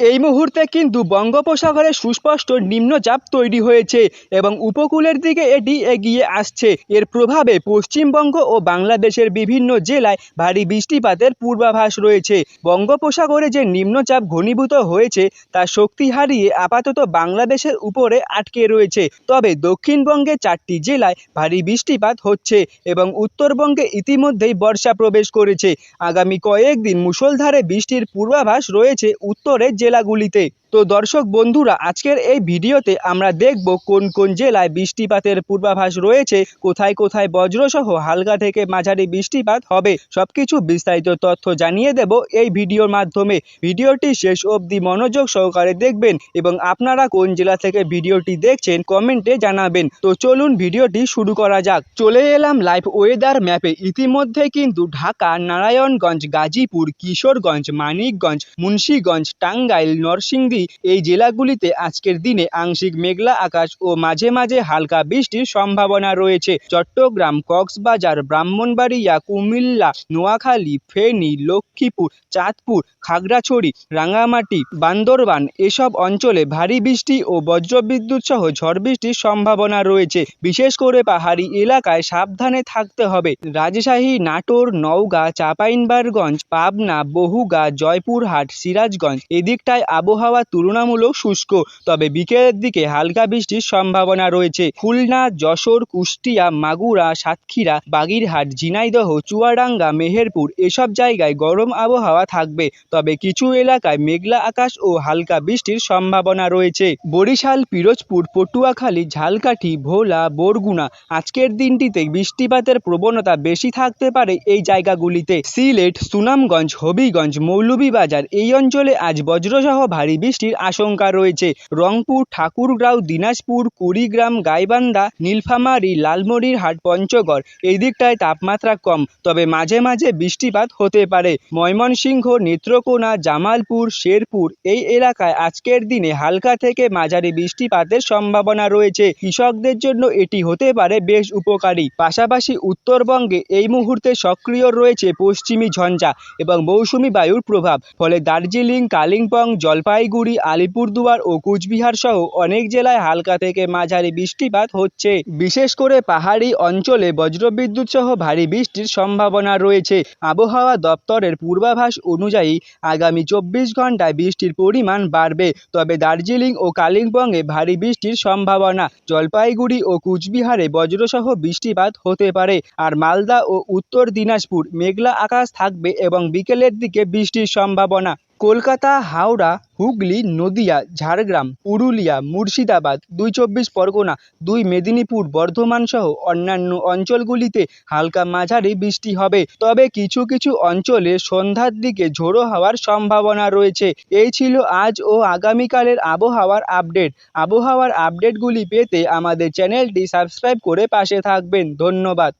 এই মুহূর্তে কিন্তু বঙ্গোপসাগরে সুস্পষ্ট নিম্নচাপ তৈরি হয়েছে এবং উপকূলের দিকে এটি এগিয়ে আসছে। এর প্রভাবে পশ্চিমবঙ্গ ও বাংলাদেশের বিভিন্ন জেলায় ভারী বৃষ্টিপাতের পূর্বাভাস রয়েছে। বঙ্গোপসাগরে যে নিম্নচাপ ঘনীভূত হয়েছে, তা শক্তি হারিয়ে আপাতত বাংলাদেশের উপরে আটকে রয়েছে। তবে দক্ষিণবঙ্গে চারটি জেলায় ভারী বৃষ্টিপাত হচ্ছে এবং উত্তরবঙ্গে ইতিমধ্যেই বর্ষা প্রবেশ করেছে। আগামী কয়েকদিন মুষলধারে বৃষ্টির পূর্বাভাস রয়েছে উত্তরের জেলাগুলিতে তো দর্শক বন্ধুরা, আজকের এই ভিডিওতে আমরা দেখব কোন কোন জেলায় বৃষ্টিপাতের পূর্বাভাস রয়েছে, কোথায় কোথায় বজ্রসহ হালকা থেকে মাঝারি বৃষ্টিপাত হবে, সবকিছু বিস্তারিত তথ্য জানিয়ে দেব এই ভিডিওর মাধ্যমে। ভিডিওটি শেষ অবধি মনোযোগ সহকারে দেখবেন এবং আপনারা কোন জেলা থেকে ভিডিওটি দেখছেন কমেন্টে জানাবেন। তো চলুন ভিডিওটি শুরু করা যাক। চলে এলাম লাইভ ওয়েদার ম্যাপে। ইতিমধ্যে কিন্তু ঢাকা, নারায়ণগঞ্জ, গাজীপুর, কিশোরগঞ্জ, মানিকগঞ্জ, মুন্সীগঞ্জ, টাঙ্গাইল, নরসিংদী এই জেলাগুলিতে আজকের দিনে আংশিক মেঘলা আকাশ ও মাঝে মাঝে হালকা বৃষ্টির সম্ভাবনা রয়েছে। চট্টগ্রাম, কক্সবাজার ব্রাহ্মণবাড়িয়া কুমিল্লা নোয়াখালী, ফেনী, লক্ষ্মীপুর, চাঁদপুর, খাগড়াছড়ি রাঙামাটি বান্দরবান এসব অঞ্চলে ভারী বৃষ্টি ও বজ্রবিদ্যুৎ সহ ঝড় বৃষ্টির সম্ভাবনা রয়েছে। বিশেষ করে পাহাড়ি এলাকায় সাবধানে থাকতে হবে। রাজশাহী, নাটোর, নওগাঁ চাপাইনবারগঞ্জ পাবনা বহুগা জয়পুরহাট, সিরাজগঞ্জ এদিকটায় আবহাওয়া তুলনামূলক শুষ্ক, তবে বিকেলের দিকে হালকা বৃষ্টির সম্ভাবনা রয়েছে। খুলনা, যশোর, কুষ্টিয়া, মাগুরা, সাতক্ষীরা, বাগিরহাট, ঝিনাইদহ, চুয়াডাঙ্গা, মেহেরপুর এসব জায়গায় গরম আবহাওয়া থাকবে। তবে কিছু এলাকায় মেঘলা আকাশ ও হালকা বৃষ্টির সম্ভাবনা রয়েছে। বরিশাল, পিরোজপুর, পটুয়াখালী, ঝালকাঠি, ভোলা, বরগুনা আজকের দিনটিতে বৃষ্টিপাতের প্রবণতা বেশি থাকতে পারে এই জায়গাগুলিতে। সিলেট, সুনামগঞ্জ, হবিগঞ্জ, মৌলভীবাজার এই অঞ্চলে আজ বজ্রসহ ভারী বৃষ্টির আশঙ্কা রয়েছে। রংপুর, ঠাকুরগাঁও, দিনাজপুর, কুড়িগ্রাম, গাইবান্ধা, নীলফামারী লালমনিরহাট পঞ্চগড় এই দিকটায় তাপমাত্রা কম। তবে মাঝে মাঝে বৃষ্টিপাত হতে পারে। ময়মনসিংহ, নেত্রকোনা, জামালপুর, শেরপুর এই এলাকায় আজকের দিনে হালকা থেকে মাঝারি বৃষ্টিপাতের সম্ভাবনা রয়েছে। কৃষকদের জন্য এটি হতে পারে বেশ উপকারী। পাশাপাশি উত্তরবঙ্গে এই মুহূর্তে সক্রিয় রয়েছে পশ্চিমী ঝঞ্ঝা এবং মৌসুমি বায়ুর প্রভাব। ফলে দার্জিলিং, কালিম্পং, জলপাইগুড়ি আলিপুরদুয়ার ও কুচবিহার সহ অনেক জেলায় হালকা থেকে মাঝারি বৃষ্টিপাত হচ্ছে। বিশেষ করে পাহাড়ি অঞ্চলে বজ্রবিদ্যুৎ সহ ভারী বৃষ্টির সম্ভাবনা রয়েছে। আবহাওয়া দপ্তরের পূর্বাভাস অনুযায়ী আগামী চব্বিশ ঘন্টায় বৃষ্টির পরিমাণ বাড়বে। তবে দার্জিলিং ও কালিম্পংয়ে ভারী বৃষ্টির সম্ভাবনা। জলপাইগুড়ি ও কুচবিহারে বজ্রসহ বৃষ্টিপাত হতে পারে। আর মালদা ও উত্তর দিনাজপুর মেঘলা আকাশ থাকবে এবং বিকেলের দিকে বৃষ্টির সম্ভাবনা। কলকাতা, হাওড়া, হুগলি, নদিয়া, ঝাড়গ্রাম, পুরুলিয়া, মুর্শিদাবাদ, দুই চব্বিশ পরগনা, দুই মেদিনীপুর, বর্ধমান সহ অন্যান্য অঞ্চলগুলিতে হালকা মাঝারি বৃষ্টি হবে। তবে কিছু কিছু অঞ্চলে সন্ধ্যার দিকে ঝোড়ো হওয়ার সম্ভাবনা রয়েছে। এই ছিল আজ ও আগামীকালের আবহাওয়ার আপডেট। আবহাওয়ার আপডেটগুলি পেতে আমাদের চ্যানেলটি সাবস্ক্রাইব করে পাশে থাকবেন। ধন্যবাদ।